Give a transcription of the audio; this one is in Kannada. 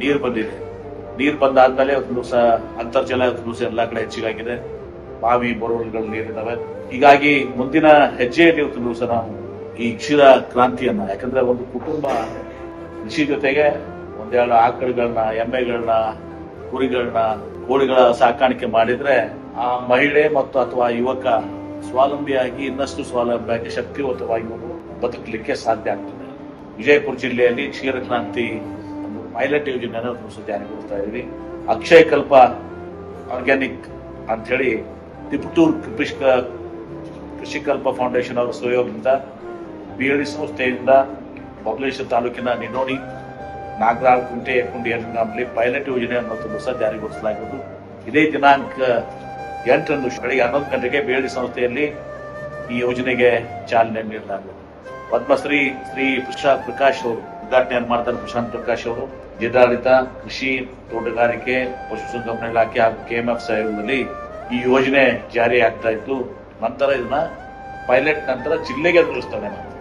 ನೀರು ಬಂದಿದೆ. ನೀರು ಬಂದಾದ್ಮೇಲೆ ದಿವಸ ಅಂತರ್ಜಲ ದಿವಸ ಎಲ್ಲಾ ಕಡೆ ಹೆಚ್ಚಿಗಾಗಿದೆ. ಬಾವಿ ಬೋರ್ವೆಲ್ಗಳು ನೀರಿದ್ದಾವೆ. ಹೀಗಾಗಿ ಮುಂದಿನ ಹೆಜ್ಜೆಯಲ್ಲಿ ಇವತ್ತು ದಿವಸ ನಾವು ಈ ಕ್ಷೀರ ಕ್ರಾಂತಿಯನ್ನ, ಯಾಕಂದ್ರೆ ಒಂದು ಕುಟುಂಬ ಕೃಷಿ ಜೊತೆಗೆ ಒಂದೆರಡು ಆಕಳುಗಳನ್ನ ಎಮ್ಮೆಗಳನ್ನ ಕುರಿಗಳನ್ನ ಕೋಳಿಗಳ ಸಾಕಾಣಿಕೆ ಮಾಡಿದ್ರೆ ಆ ಮಹಿಳೆ ಮತ್ತು ಅಥವಾ ಯುವಕ ಸ್ವಾವಲಂಬಿಯಾಗಿ ಇನ್ನಷ್ಟು ಸ್ವಾವಲಂಬಿಯಾಗಿ ಶಕ್ತಿಯುತವಾಗಿ ಬದುಕಲಿಕ್ಕೆ ಸಾಧ್ಯ ಆಗ್ತದೆ. ವಿಜಯಪುರ ಜಿಲ್ಲೆಯಲ್ಲಿ ಕ್ಷೀರ ಕ್ರಾಂತಿ ಪೈಲಟ್ ಯೋಜನೆಯನ್ನು ಜಾರಿಗೆ ಜಾರಿಗೊಳಿಸ್ತಾ ಇದ್ವಿ ಅಕ್ಷಯ ಕಲ್ಪ ಆರ್ಗ್ಯಾನಿಕ್ ಅಂತ ಹೇಳಿ ತಿಪಟೂರ್ ಕೃಷಿ ಕೃಷಿ ಕಲ್ಪ ಫೌಂಡೇಶನ್ ಅವರ ಸಹಯೋಗದಿಂದ ಡಿ ಸಂಸ್ಥೆಯಿಂದ ಬಬಲೇಶ್ವರ ತಾಲೂಕಿನ ನಿನೋಣಿ ನಾಗರಾಳ್ ಕುಂಟೆ, ಕುಂಡಿ ಪೈಲಟ್ ಯೋಜನೆಯನ್ನು ಅನ್ನೋದು ಸಹ ಜಾರಿಗೊಳಿಸಲಾಗುವುದು ಇದೇ ದಿನಾಂಕ ಎಂಟರಂದು ಬೆಳಿಗ್ಗೆ ಹನ್ನೊಂದು ಗಂಟೆಗೆ ಬೇಡಿ ಸಂಸ್ಥೆಯಲ್ಲಿ ಈ ಯೋಜನೆಗೆ ಚಾಲನೆ ನೀಡಲಾಗುವುದು. ಪದ್ಮಶ್ರೀ ಶ್ರೀ ಪ್ರಶಾಂತ್ ಪ್ರಕಾಶ್ ಅವರು ಉದ್ಘಾಟನೆಯನ್ನು ಮಾಡ್ತಾರೆ ಪ್ರಶಾಂತ್ ಪ್ರಕಾಶ್ ಅವರು. ಜಿಲ್ಲಾಡಳಿತ, ಕೃಷಿ, ತೋಟಗಾರಿಕೆ ಪಶುಸಂಗೋಪನೆ ಇಲಾಖೆ ಹಾಗೂ ಕೆಎಂಎಫ್ ಸಹಯೋಗದಲ್ಲಿ ಈ ಯೋಜನೆ ಜಾರಿ ಆಗ್ತಾ ಇತ್ತು. ನಂತರ ಇದನ್ನ ಪೈಲಟ್ ನಂತರ ಜಿಲ್ಲೆಗೆ ಮಾಡ್ತಾರೆ